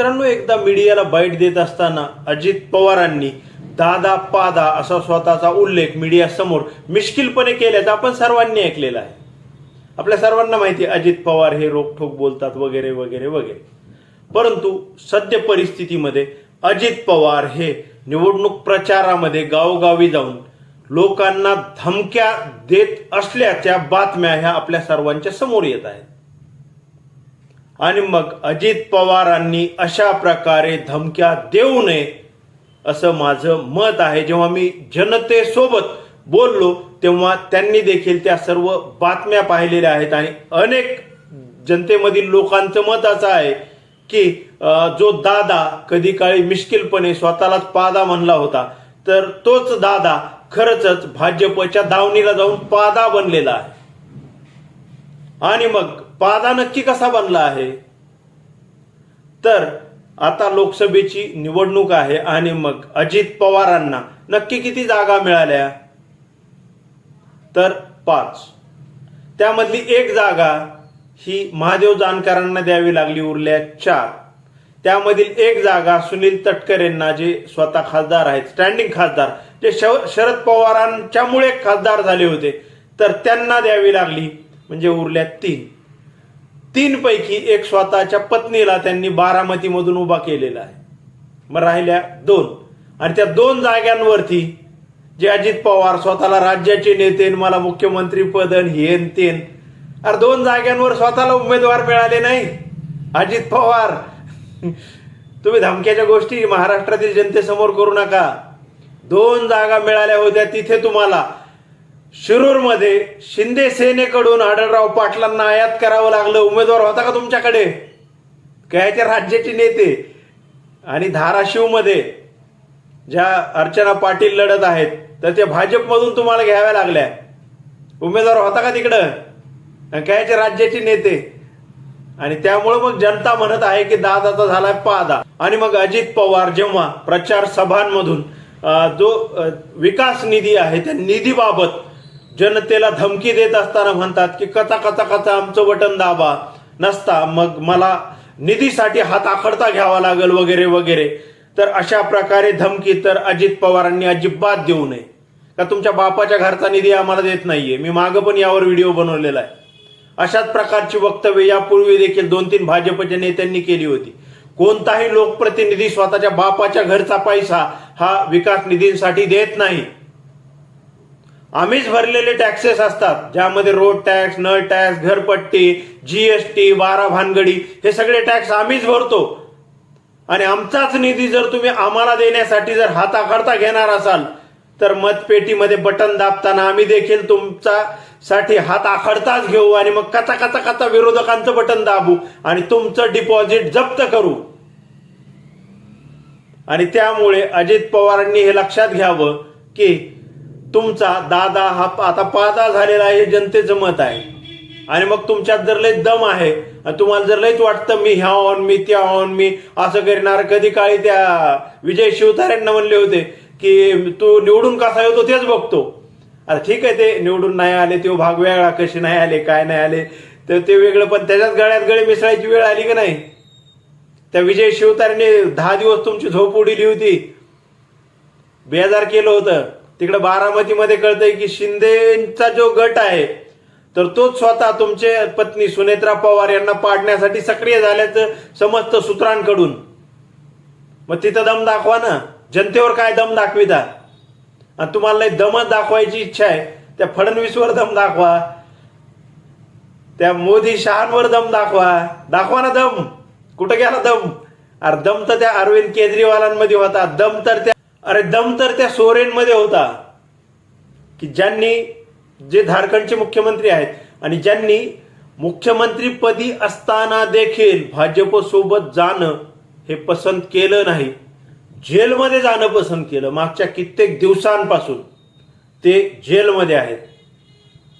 मित्रांनो एकदा मीडियाला बाईट देत असताना अजित पवारांनी दादा पादा असा स्वतःचा उल्लेख मीडियासमोर मिश्किलपणे केल्याचा आपण सर्वांनी ऐकलेला आहे. आपल्या सर्वांना माहिती आहे अजित पवार हे रोखठोक बोलतात वगैरे वगैरे वगैरे. परंतु सद्य परिस्थितीमध्ये अजित पवार हे निवडणूक प्रचारामध्ये गावोगावी जाऊन लोकांना धमक्या देत असल्याच्या बातम्या ह्या आपल्या सर्वांच्या समोर येत आहेत. आणि मग अजित पवारांनी अशा प्रकारे धमक्या देऊ नये असं माझं मत आहे. जेव्हा मी जनतेसोबत बोललो तेव्हा त्यांनी देखील त्या सर्व बातम्या पाहिलेल्या आहेत. आणि अनेक जनतेमधील लोकांचं मत असं आहे की जो दादा कधी काळी मिश्किलपणे स्वतःलाच पादा म्हणला होता तर तोच दादा खरंच भाजपच्या दावणीला जाऊन पादा बनलेला आहे. आणि मग पादा नक्की कसा बनला आहे? तर आता लोकसभेची निवडणूक आहे आणि मग अजित पवारांना नक्की किती जागा मिळाल्या? तर पाच. त्यामधली एक जागा ही महादेव जानकरांना द्यावी लागली उरल्या चार. त्यामधील एक जागा सुनील तटकरेंना जे स्वतः खासदार आहेत स्टँडिंग खासदार जे शरद पवारांच्यामुळे खासदार झाले होते तर त्यांना द्यावी लागली म्हणजे उरल्या तीन. तीन पैकी एक स्वतःच्या पत्नीला त्यांनी बारामतीमधून उभा केलेला आहे. मग राहिल्या दोन. आणि त्या दोन जाग्यांवरती जे अजित पवार स्वतःला राज्याचे नेते मला मुख्यमंत्री पदन हेन तेन अरे दोन जाग्यांवर स्वतःला उमेदवार मिळाले नाही. अजित पवार. तुम्ही धमक्याच्या गोष्टी महाराष्ट्रातील जनतेसमोर करू नका. दोन जागा मिळाल्या होत्या तिथे तुम्हाला. शिरूरमध्ये शिंदे सेनेकडून आढळराव पाटलांना आयात करावं लागलं. उमेदवार होता का तुमच्याकडे? कायच्या राज्याचे नेते? आणि धाराशिवमध्ये ज्या अर्चना पाटील लढत आहेत तर त्या भाजपमधून तुम्हाला घ्याव्या लागल्या. उमेदवार होता का तिकडं? आणि कायचे राज्याचे नेते? आणि त्यामुळं मग जनता म्हणत आहे की दादाचा झालाय पादा. आणि मग अजित पवार जेव्हा प्रचार सभांमधून जो विकास निधी आहे त्या निधीबाबत जनतेला धमकी देत असताना म्हणतात की कचा कचा कचा आमचं बटन दाबा. नसता मग मला निधीसाठी हात आखडता घ्यावा लागेल वगैरे वगैरे. तर अशा प्रकारे धमकी तर अजित पवारांनी अजिबात देऊ नये. का तुमच्या बापाच्या घरचा निधी आम्हाला देत नाहीये. मी मागं पण यावर व्हिडिओ बनवलेला आहे. अशाच प्रकारची वक्तव्य यापूर्वी देखील दोन तीन भाजपच्या नेत्यांनी केली होती. कोणताही लोकप्रतिनिधी स्वतःच्या बापाच्या घरचा पैसा हा विकास निधींसाठी देत नाही. आम्हीच भरलेले टॅक्सेस असतात ज्यामध्ये रोड टॅक्स नळ टॅक्स घरपट्टी जीएसटी बारा भानगडी हे सगळे टॅक्स आम्हीच भरतो. आणि आमचाच निधी जर तुम्ही आम्हाला देण्यासाठी जर हाताखडता घेणार असाल तर मतपेटीमध्ये बटन दाबताना आम्ही देखील तुमचा साठी हात आखडताच घेऊ आणि मग कचा कचा कचा विरोधकांचं बटन दाबू आणि तुमचं डिपॉझिट जप्त करू. आणि त्यामुळे अजित पवारांनी हे लक्षात घ्यावं की तुमचा दादा हा आता पादा झालेला आहे हे जनतेचं मत आहे. आणि मग तुमच्यात जर लय दम आहे तुम्हाला जर लयच वाटतं मी ह्या ऑन मी त्या ऑन मी असं करणार. कधी काळी त्या विजय शिवतारेंना म्हणले होते की तू निवडून कसा येतो तेच बघतो. अरे ठीक आहे ते निवडून नाही आले तो भाग वेगळा कसे नाही आले काय नाही आले. तर ते वेगळं पण त्याच्याच गळ्यात गळे मिसळायची वेळ आली का नाही? त्या विजय शिवतारेने दहा दिवस तुमची झोप उडीली होती. बेजार केलं होतं. तिकडे बारामतीमध्ये कळतंय की शिंदेचा जो गट आहे तर तोच स्वतः तुमचे पत्नी सुनेत्रा पवार यांना पाडण्यासाठी सक्रिय झाल्याचं समस्त सूत्रांकडून. मग तिथं दम दाखवा ना. जनतेवर काय दम दाखविता? आणि तुम्हाला लय दमच दाखवायची इच्छा आहे. त्या फडणवीसवर दम दाखवा. त्या मोदी शहांवर दम दाखवा. दाखवा ना दम. कुठं गेला दम? अरे दम तर त्या अरविंद केजरीवालांमध्ये होता. दम तर त्या अरे दम तर त्या सोरेनमध्ये होता की ज्यांनी जे झारखंडचे मुख्यमंत्री आहेत आणि ज्यांनी मुख्यमंत्रीपदी असताना देखील भाजपसोबत जाणं हे पसंत केलं नाही जेलमध्ये जाणं पसंत केलं मागच्या कित्येक दिवसांपासून ते जेलमध्ये आहेत.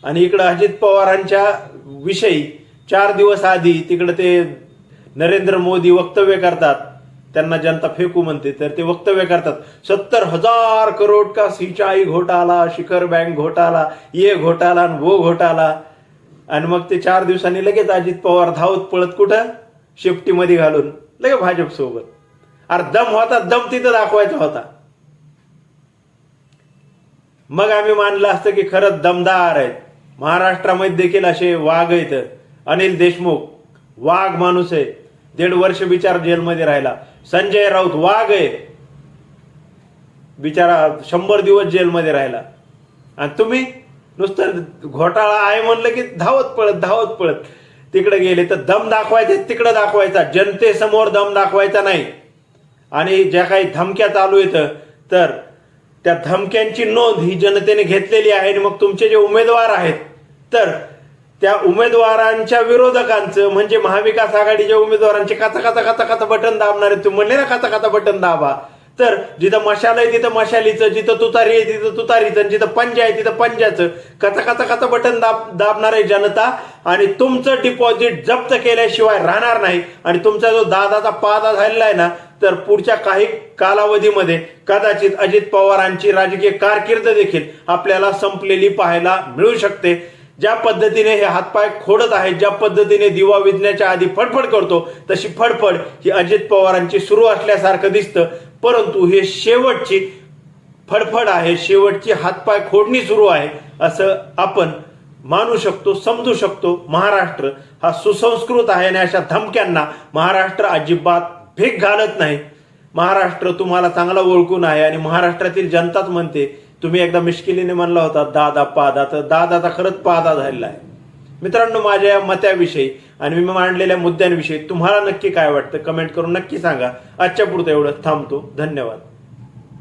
आणि इकडं अजित पवारांच्या विषयी चार दिवस आधी तिकडं ते नरेंद्र मोदी वक्तव्य करतात. त्यांना जनता फेकू म्हणते तर ते वक्तव्य करतात. सत्तर हजार करोड का सिंचाई घोटाला शिखर बँक घोटाला ये घोटाला आणि वो घोटाला. आणि मग ते चार दिवसांनी लगेच अजित पवार धावत पळत कुठं? शेफ्टीमध्ये घालून. लगे भाजप सोबत. अरे दम होता दम तिथं दाखवायचा होता. मग आम्ही मानलं असतं की खरंच दमदार आहेत. महाराष्ट्रामध्ये देखील असे वाघ आहेत. अनिल देशमुख वाघ माणूस आहे. दीड वर्ष बिचार जेलमध्ये राहिला. संजय राऊत वाघ आहे. बिचारा शंभर दिवस जेलमध्ये राहिला. आणि तुम्ही नुसतं घोटाळा आहे म्हणलं की धावत पळत धावत पळत. तिकडे गेले तर दम दाखवायचे तिकडे दाखवायचा. जनतेसमोर दम दाखवायचा नाही. आणि ज्या काही धमक्या चालू येतं तर त्या धमक्यांची नोंद ही जनतेने घेतलेली आहे आणि मग तुमचे जे उमेदवार आहेत तर त्या उमेदवारांच्या विरोधकांचं म्हणजे महाविकास आघाडीच्या उमेदवारांचे काचा काचा काचा काचा बटन दाबणारे तुम्ही म्हणले ना काचा काचा बटन दाबा. तर जिथं मशाल आहे तिथं मशालीचं जिथं तुतारी आहे तिथं तुतारीचं जिथं पंजा आहे तिथं पंजाचं कचा कचा कचा बटन दाब दाबणार आहे जनता आणि तुमचं डिपॉझिट जप्त केल्याशिवाय राहणार नाही. आणि तुमचा जो दादाचा पादा झालेला आहे ना तर पुढच्या काही कालावधीमध्ये कदाचित अजित पवारांची राजकीय कारकीर्द देखील आपल्याला संपलेली पाहायला मिळू शकते. ज्या पद्धतीने हे हातपाय खोडत आहेत ज्या पद्धतीने दिवा विजण्याच्या आधी फडफड करतो तशी फडफड ही अजित पवारांची सुरू असल्यासारखं दिसतं. परंतु हे शेवटची फडफड आहे शेवटची हातपाय खोडणी सुरू आहे असं आपण मानू शकतो समजू शकतो. महाराष्ट्र हा सुसंस्कृत आहे आणि अशा धमक्यांना महाराष्ट्र अजिबात भीक घालत नाही. महाराष्ट्र तुम्हाला चांगला ओळखून आहे आणि महाराष्ट्रातील जनताच म्हणते तुम्ही एकदा मिश्किलीने म्हणला होता दादा पादा. तर दादाचा खरंच पादा झालेला आहे. मित्रांनो माझ्या या मत्याविषयी आणि मी मांडलेल्या मुद्द्यांविषयी तुम्हाला नक्की काय वाटतं कमेंट करून नक्की सांगा. आजच्या पुरतं एवढं थांबतो. धन्यवाद.